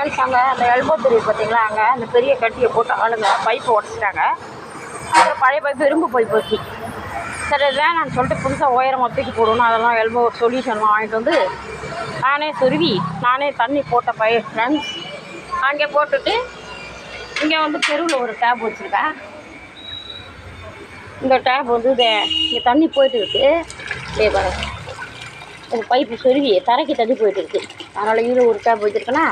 Friends அங்கே அந்த elbow தெரியுது பார்த்தீங்களா? அங்கே அந்த பெரிய கட்டியை போட்டு ஆளுங்க பைப்பை உடச்சிட்டாங்க. அப்புறம் பழைய பைப்பு இரும்பு பைப் வச்சு சரி வேணான்னு சொல்லிட்டு புதுசாக உயரமாக தூக்கி போடணும். அதெல்லாம் எல்போ சொல்யூஷன்லாம் வாங்கிட்டு வந்து நானே சுருவி நானே தண்ணி போட்ட பய ஃப்ரெண்ட்ஸ் அங்கே போட்டுட்டு இங்கே வந்து தெருவில் ஒரு டேப் வச்சுருக்கேன். இந்த டேப் வந்து இதை இங்கே தண்ணி போயிட்டு இருக்கு. அப்படியே பாருங்க. இந்த பைப்பு சொருவி தரைக்கு தண்ணி போயிட்டு இருக்கு. அதனால் இதில் ஒரு டேப் வச்சுருக்கேன்னா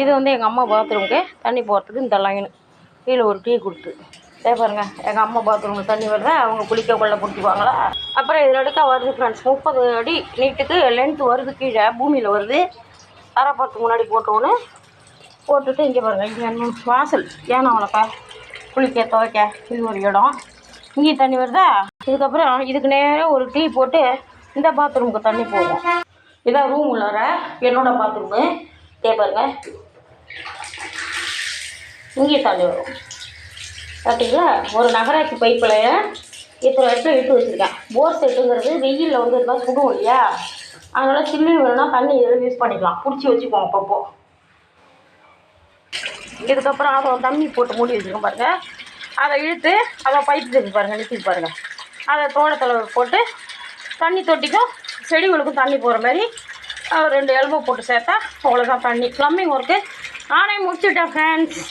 இது வந்து எங்கள் அம்மா பாத்ரூமுக்கு தண்ணி போகிறதுக்கு இந்த லைனு கீழே ஒரு டீ கொடுத்து. இதே பாருங்க எங்கள் அம்மா பாத்ரூமில் தண்ணி வருதா? அவங்க குளிக்க கொள்ள பிடிச்சிக்குவாங்களா அப்புறம் இதில் எடுக்க வருது ஃப்ரெண்ட்ஸ் முப்பது அடி நீட்டுக்கு லென்த் வருது கீழே பூமியில் வருது. தரப்பத்துக்கு முன்னாடி போட்டோன்னு போட்டுட்டு இங்கே பாருங்கள் இங்கே இன்னும் வாசல். ஏன்னா உனக்கா குளிக்க துவைக்க இது ஒரு இடம். இங்கே தண்ணி வருதா? இதுக்கப்புறம் இதுக்கு நேராக ஒரு டீ போட்டு இந்த பாத்ரூமுக்கு தண்ணி போகும். இதான் ரூம் உள்ளார என்னோடய பாத்ரூமு இதே பாருங்கள் இங்கே தண்ணி வரும். பார்த்தீங்களா ஒரு நகராட்சி பைப்பில் இத்தனை இடத்துல இட்டு வச்சுருக்கேன். போர் செட்டுங்கிறது வெயிலில் வந்து இருந்தால் சுடும் இல்லையா? அதனால் சில்லுன்னு வேணும்னா தண்ணி எதுவும் யூஸ் பண்ணிக்கலாம். பிடிச்சி வச்சுக்குவோம் அப்பப்போ. இதுக்கப்புறம் அதை தண்ணி போட்டு மூடி வச்சுருக்கோம் பாருங்கள் அதை இழுத்து அதை பைப் தூக்கி பாருங்கள் நிறுத்தி பாருங்கள் அதை தோட்டத்தில் போட்டு தண்ணி தொட்டிக்கும் செடிகளுக்கும் தண்ணி போகிற மாதிரி ரெண்டு எல்போ போட்டு சேர்த்தா அவ்வளோதான் பண்ணி. ப்ளம்பிங் ஒர்க்கு நானே முடிச்சுட்டேன் ஃப்ரெண்ட்ஸ்